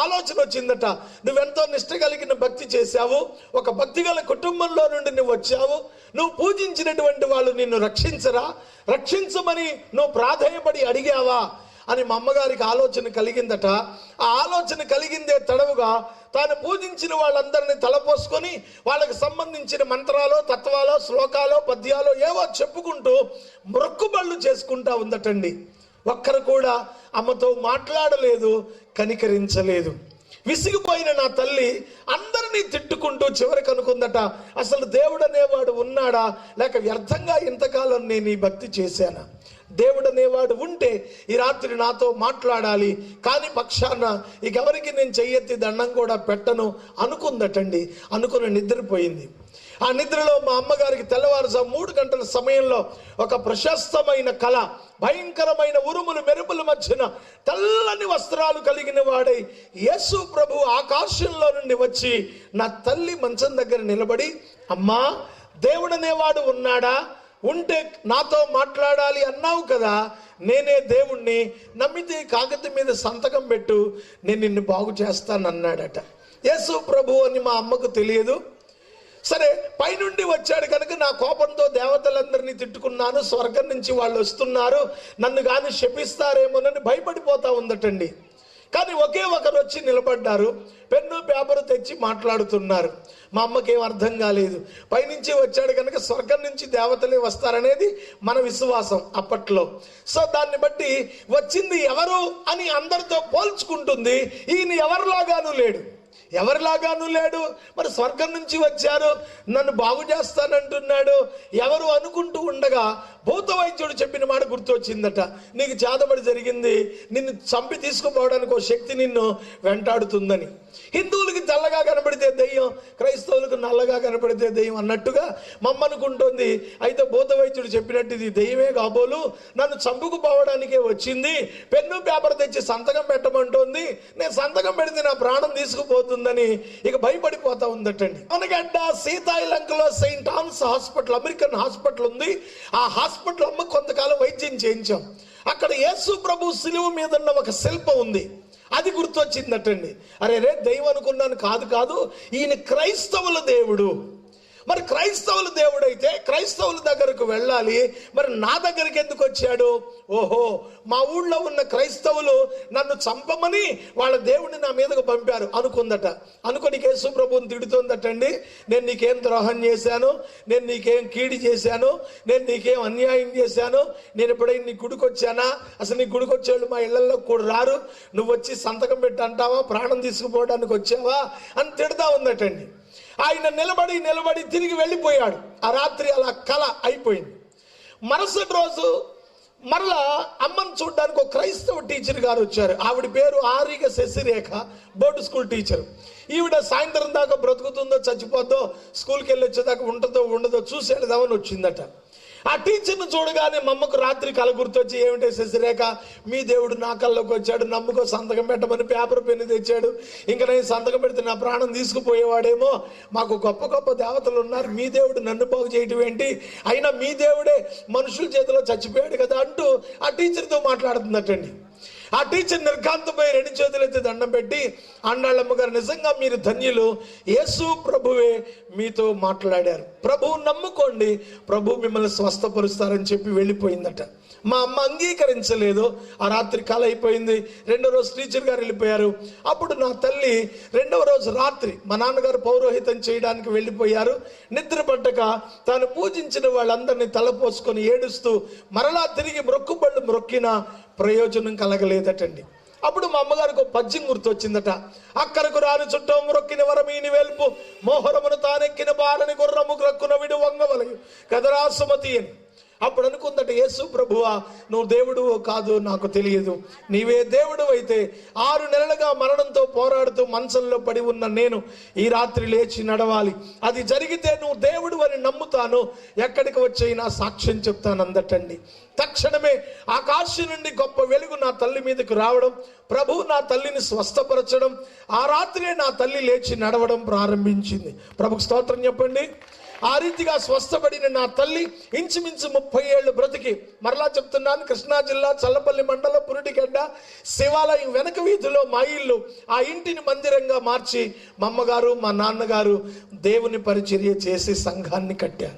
ఆలోచన వచ్చిందట. నువ్వెంతో నిష్ట కలిగిన భక్తి చేశావు. ఒక భక్తి గల కుటుంబంలో నుండి నువ్వు వచ్చావు. నువ్వు పూజించినటువంటి వాళ్ళు నిన్ను రక్షించరా? రక్షించమని నువ్వు ప్రాధాన్యపడి అడిగావా? అని మా అమ్మగారికి ఆలోచన కలిగిందట. ఆ ఆలోచన కలిగిందే తడవుగా తాను పూజించిన వాళ్ళందరినీ తలపోసుకొని వాళ్ళకి సంబంధించిన మంత్రాలు తత్వాలు శ్లోకాలు పద్యాలు ఏవో చెప్పుకుంటూ మొక్కుబళ్ళు చేసుకుంటా ఉందటండి. ఒక్కరు కూడా అమ్మతో మాట్లాడలేదు కనికరించలేదు. విసిగిపోయిన నా తల్లి అందరినీ తిట్టుకుంటూ చివరికి అనుకుందట అసలు దేవుడు అనేవాడు ఉన్నాడా? లేక వ్యర్థంగా ఇంతకాలం నేను ఈ భక్తి చేశానా? దేవుడు అనేవాడు ఉంటే ఈ రాత్రి నాతో మాట్లాడాలి కానీ పక్షాన ఇకెవరికి నేను చెయ్యెత్తి దండం కూడా పెట్టను అనుకుందటండి. అనుకుని నిద్రపోయింది. ఆ నిద్రలో మా అమ్మగారికి తెల్లవారుజాము మూడు గంటల సమయంలో ఒక ప్రశస్తమైన కళ భయంకరమైన ఉరుములు మెరుపుల మధ్యన తెల్లని వస్త్రాలు కలిగిన వాడై యేసు ప్రభు ఆకాశంలో నుండి వచ్చి నా తల్లి మంచం దగ్గర నిలబడి అమ్మా దేవుడనేవాడు ఉన్నాడా? ఉంటే నాతో మాట్లాడాలి అన్నావు కదా. నేనే దేవుణ్ణి నమ్మితే కాగితం మీద సంతకం పెట్టు నేను నిన్ను బాగు చేస్తానన్నాడట. యేసు ప్రభు అని మా అమ్మకు తెలియదు. సరే పైనుండి వచ్చాడు కనుక నా కోపంతో దేవతలందరినీ తిట్టుకున్నాను స్వర్గం నుంచి వాళ్ళు వస్తున్నారు నన్ను కానీ శపిస్తారేమోనని భయపడిపోతా ఉందటండి. కానీ ఒకే ఒకరు వచ్చి నిలబడ్డారు పెన్ను పేపరు తెచ్చి మాట్లాడుతున్నారు. మా అమ్మకేం అర్థం కాలేదు. పైనుంచి వచ్చాడు కనుక స్వర్గం నుంచి దేవతలే వస్తారనేది మన విశ్వాసం అప్పట్లో. సో దాన్ని బట్టి వచ్చింది ఎవరు అని అందరితో పోల్చుకుంటుంది ఈయన ఎవరిలాగాను లేడు. ఎవరిలాగాను లేడు. మరి స్వర్గం నుంచి వచ్చారు. నన్ను బాగు చేస్తానంటున్నాడు. ఎవరు అనుకుంటూ ఉండగా భూత వైద్యుడు చెప్పిన మాట గుర్తొచ్చిందట. నీకు చేతబడి జరిగింది. నిన్ను చంపి తీసుకుపోవడానికి ఒక శక్తి నిన్ను వెంటాడుతుందని. హిందువులకి తెల్లగా కనబడితే దెయ్యం క్రైస్తవులకు నల్లగా కనబడితే దెయ్యం అన్నట్టుగా మమ్మనుకుంటోంది. అయితే భూత వైద్యుడు చెప్పినట్టు ఇది దెయ్యమే కాబోలు. నన్ను చంపుకుపోవడానికే వచ్చింది. పెన్ను పేపర్ తెచ్చి సంతకం పెట్టమంటోంది. నేను సంతకం పెడితే నా ప్రాణం పోతుందని ఇక భయపడిపోతా ఉందటండి. మనగడ్డ సీతాయిలంకలో Saint Ann's hospital American hospital ఉంది. ఆ హాస్పిటల్ అమ్మ కొంతకాలం వైద్యం చేయించాం. అక్కడ యేసు ప్రభు సిలువ మీద ఉన్న ఒక శిల్పం ఉంది. అది గుర్తొచ్చిందటండి. అరే రే దైవం అనుకున్నాను కాదు కాదు ఈయన క్రైస్తవుల దేవుడు. మరి క్రైస్తవులు దేవుడైతే క్రైస్తవుల దగ్గరకు వెళ్ళాలి. మరి నా దగ్గరికి ఎందుకు వచ్చాడు? ఓహో మా ఊళ్ళో ఉన్న క్రైస్తవులు నన్ను చంపమని వాళ్ళ దేవుడిని నా మీదకు పంపారు అనుకుందట. అనుకుని కేసు ప్రభుని తిడుతుందటండి. నేను నీకేం ద్రోహం చేశాను? నేను నీకేం కీడి చేశాను? నేను నీకేం అన్యాయం చేశాను? నేను ఎప్పుడైనా నీ గుడికి వచ్చానా అసలు నీ గుడికి వచ్చేవాళ్ళు మా ఇళ్ళలో కూడా రారు. నువ్వు వచ్చి సంతకం పెట్టి అంటావా ప్రాణం తీసుకుపోవడానికి వచ్చావా? అని తిడతా ఉందటండి. ఆయన నిలబడి నిలబడి తిరిగి వెళ్ళిపోయాడు. ఆ రాత్రి అలా కళ అయిపోయింది. మరుసటి రోజు మరలా అమ్మని చూడడానికి ఒక క్రైస్తవ టీచర్ గారు వచ్చారు. ఆవిడ పేరు Arika Sasirekha board school teacher. ఈవిడ సాయంత్రం దాకా బ్రతుకుతుందో చచ్చిపోద్దో స్కూల్కి వెళ్ళి వచ్చేదాకా ఉంటుందో ఉండదో చూసి వెళదామని వచ్చిందట. ఆ టీచర్ను చూడగానే మమ్మకు అమ్మకు రాత్రి కల గుర్తొచ్చి ఏమిటే శశిరేఖ? మీ దేవుడు నా కళ్ళలోకి వచ్చాడు నమ్ముకో సంతకం పెట్టమని పేపర్ పెన్ను తెచ్చాడు. ఇంకా నేను సంతకం పెడితే నా ప్రాణం తీసుకుపోయేవాడేమో. మాకు గొప్ప గొప్ప దేవతలు ఉన్నారు. మీ దేవుడు నన్ను బాగు చేయటం ఏంటి? అయినా మీ దేవుడే మనుషుల చేతిలో చచ్చిపోయాడు కదా అంటూ ఆ టీచర్తో మాట్లాడుతుందటండి ఆ టీచర్ నిర్ఘాంతపై రెండు చేతులైతే దండం పెట్టి అన్నాళ్ళమ్మ గారు నిజంగా మీరు ధన్యులు. యేసు ప్రభువే మీతో మాట్లాడారు. ప్రభువు నమ్ముకోండి. ప్రభు మిమ్మల్ని స్వస్థపరుస్తారని చెప్పి వెళ్ళిపోయిందట. మా అమ్మ అంగీకరించలేదు. ఆ రాత్రి కాల అయిపోయింది. రెండో రోజు టీచర్ గారు వెళ్ళిపోయారు. అప్పుడు నా తల్లి రెండవ రోజు రాత్రి మా నాన్నగారు పౌరోహితం చేయడానికి వెళ్ళిపోయారు. నిద్ర పట్టక తాను పూజించిన వాళ్ళందరినీ తలపోసుకొని ఏడుస్తూ మరలా తిరిగి మొక్కుబళ్ళు మొక్కిన ప్రయోజనం కలగలేదటండి. అప్పుడు మా అమ్మగారికి ఒక పద్యం గుర్తొచ్చిందట. అక్కరకు రాని చుట్టం మొక్కిన వరమీని వెల్పు మోహరమును తానెక్కిన బాలని గుర్రము క్రక్కున విడు వంగవలయు కదరా సుమతి అని. అప్పుడు అనుకుందట యేసు ప్రభువా నువ్వు దేవుడు కాదు నాకు తెలియదు. నీవే దేవుడు అయితే ఆరు నెలలుగా మరణంతో పోరాడుతూ మంచంలో పడి ఉన్న నేను ఈ రాత్రి లేచి నడవాలి. అది జరిగితే నువ్వు దేవుడు అని నమ్ముతాను. ఎక్కడికి వచ్చి నా సాక్ష్యం చెప్తాను అందటండి. తక్షణమే ఆకాశం నుండి గొప్ప వెలుగు నా తల్లి మీదకు రావడం ప్రభు నా తల్లిని స్వస్థపరచడం ఆ రాత్రే నా తల్లి లేచి నడవడం ప్రారంభించింది. ప్రభుకు స్తోత్రం చెప్పండి. ఆ రీతిగా స్వస్థపడిన నా తల్లి ఇంచుమించు ముప్పై ఏళ్ళు బ్రతికి మరలా చెప్తున్నాను కృష్ణా జిల్లా చల్లపల్లి మండలం పురుటిగడ్డ శివాలయం వెనక వీధిలో మా ఇల్లు ఆ ఇంటిని మందిరంగా మార్చి మా అమ్మగారు మా నాన్నగారు దేవుని పరిచర్య చేసి సంఘాన్ని కట్టారు.